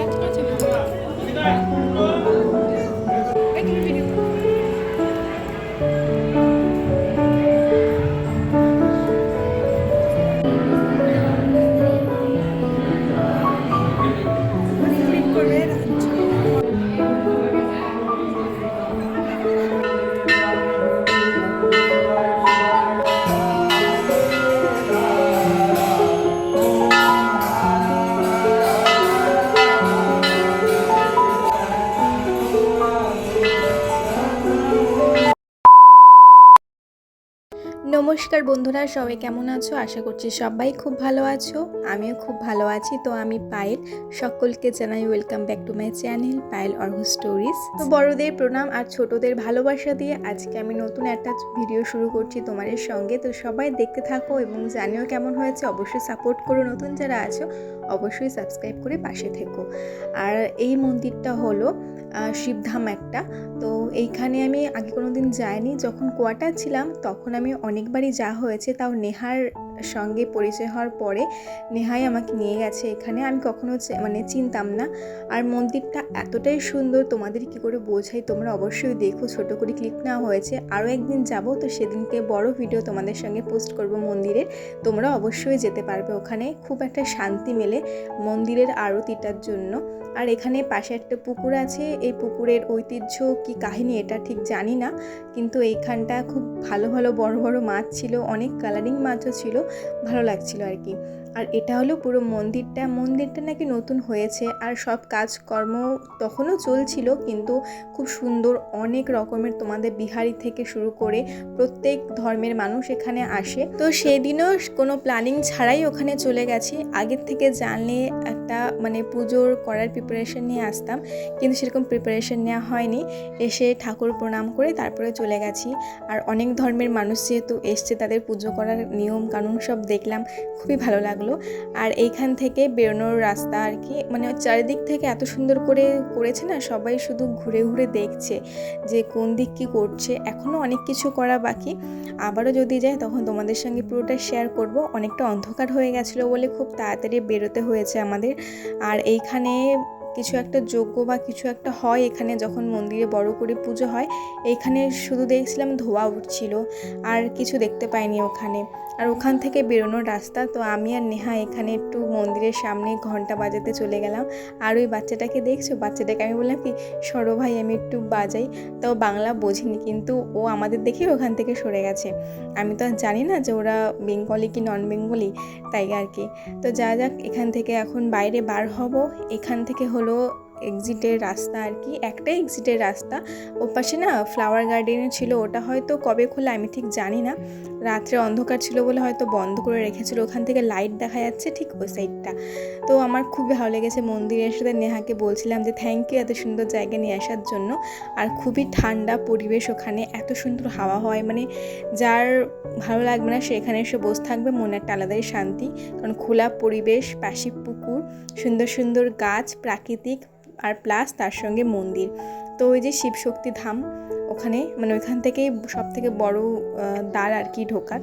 Thank you. নমস্কার বন্ধুরা, সবাই কেমন আছো? আশা করছি সবাই খুব ভালো আছো। আমিও খুব ভালো আছি। তো আমি পায়েল, সকলকে জানাই welcome back to my channel Payel Arha stories তো বড়দের প্রণাম আর ছোটদের ভালোবাসা দিয়ে আজকে আমি নতুন একটা ভিডিও শুরু করছি তোমাদের সঙ্গে। তো সবাই দেখতে থাকো এবং জানিও কেমন হয়েছে। অবশ্যই সাপোর্ট করো নতুন যারা আছো অবশ্যই সাবস্ক্রাইব করে পাশে থেকো। আর এই মন্দিরটা হলো শিবধাম একটা। তো এইখানে আমি আগে কোনো দিন যাইনি। যখন কোয়াটার ছিলাম, তখন আমি অনেকবারই যা হয়েছে। তাও নেহার সঙ্গে পরিচয় হওয়ার পরে নেহাই আমাকে নিয়ে গেছে এখানে। আমি কখনো মানে চিনতাম না। আর মন্দিরটা এতটাই সুন্দর, তোমাদের কি করে বোঝাই? তোমরা অবশ্যই দেখো, ছোট করে ক্লিক নেওয়া হয়েছে। আরও একদিন যাব, তো সেদিনকে বড় ভিডিও তোমাদের সঙ্গে পোস্ট করব মন্দিরের। তোমরা অবশ্যই যেতে পারবে ওখানে। খুব একটা শান্তি মেলে মন্দিরের আরতিটার জন্য। আর এখানে পাশে একটা পুকুর আছে। এই পুকুরের ঐতিহ্য কি কাহিনী এটা ঠিক জানি না। কিন্তু এইখানটা খুব ভালো ভালো বড় বড় মাছ ছিল, অনেক কালারিং মাছও ছিল। ভালো লাগছিল আর কি। আর এটা হলো পুরো মন্দিরটা। মন্দিরটা নাকি নতুন হয়েছে আর সব কাজকর্ম তখনও চলছিল, কিন্তু খুব সুন্দর অনেক রকমের তোমাদের বিহারি থেকে শুরু করে প্রত্যেক ধর্মের মানুষ এখানে আসে। তো সেদিনও কোনো প্ল্যানিং ছাড়াই ওখানে চলে গেছি। আগের থেকে জানলে একটা মানে পুজোর করার প্রিপারেশন নিয়ে আসতাম, কিন্তু সেরকম প্রিপারেশন নেওয়া হয়নি। এসে ঠাকুর প্রণাম করে তারপরে চলে গেছি। আর অনেক ধর্মের মানুষ যেহেতু এসছে, তাদের পুজো করার নিয়ম কানুন সব দেখলাম। খুবই ভালো লাগল। আর এইখান থেকে বেরোনোর রাস্তা আর কি মানে চারিদিক থেকে এত সুন্দর করে করেছে না, সবাই শুধু ঘুরে ঘুরে দেখছে যে কোন দিক কী করছে। এখনও অনেক কিছু করা বাকি। আবারও যদি যায় তখন তোমাদের সঙ্গে পুরোটা শেয়ার করব। অনেকটা অন্ধকার হয়ে গেছিল বলে খুব তাড়াতাড়ি বেরোতে হয়েছে আমাদের। আর এইখানে কিছু একটা যজ্ঞ বা কিছু একটা হয় এখানে যখন মন্দিরে বড় করে পুজো হয় এইখানে শুধু দেখছিলাম ধোয়া উঠছিল, আর কিছু দেখতে পাইনি ওখানে। আর ওখান থেকে বেরোনোর রাস্তা, তো আমি আর নেহা এখানে একটু মন্দিরের সামনে ঘণ্টা বাজাতে চলে গেলাম। আর ওই বাচ্চাটাকে দেখছ? বাচ্চাটাকে আমি বললাম কি, সরো ভাই, আমি একটু বাজাই। তাও বাংলা বোঝিনি, কিন্তু ও আমাদের দেখে ওখান থেকে সরে গেছে। আমি তো আর জানি না যে ওরা বেঙ্গলি কি নন বেঙ্গলি তাই আর কি। তো যা যাক, এখান থেকে এখন বাইরে বার হব। এখান থেকে হলো এক্সিটের রাস্তা আর কি। একটাই এক্সিটের রাস্তা। ও পাশে না ফ্লাওয়ার গার্ডেন ছিল। ওটা হয়তো কবে খোলা আমি ঠিক জানি না। রাত্রে অন্ধকার ছিল বলে হয়তো বন্ধ করে রেখেছিল। ওখান থেকে লাইট দেখা যাচ্ছে ঠিক ওই সাইডটা তো আমার খুবই ভালো লেগেছে মন্দিরের সাথে নেহাকে বলছিলাম যে থ্যাংক ইউ এত সুন্দর জায়গা নিয়ে আসার জন্য। আর খুবই ঠান্ডা পরিবেশ ওখানে। এত সুন্দর হাওয়া হয়। মানে যার ভালো লাগবে না সে এখানে এসে বসে থাকবে। মনে একটা আলাদাই শান্তি। কারণ খোলা পরিবেশ, পাশে পুকুর, সুন্দর সুন্দর গাছ, প্রাকৃতিক আর প্লাস তার সঙ্গে মন্দির। তো ওই যে শিবশক্তি ধাম, ওখানে মানে ওইখান থেকেই সব থেকে বড়ো দ্বার আর কি ঢোকার।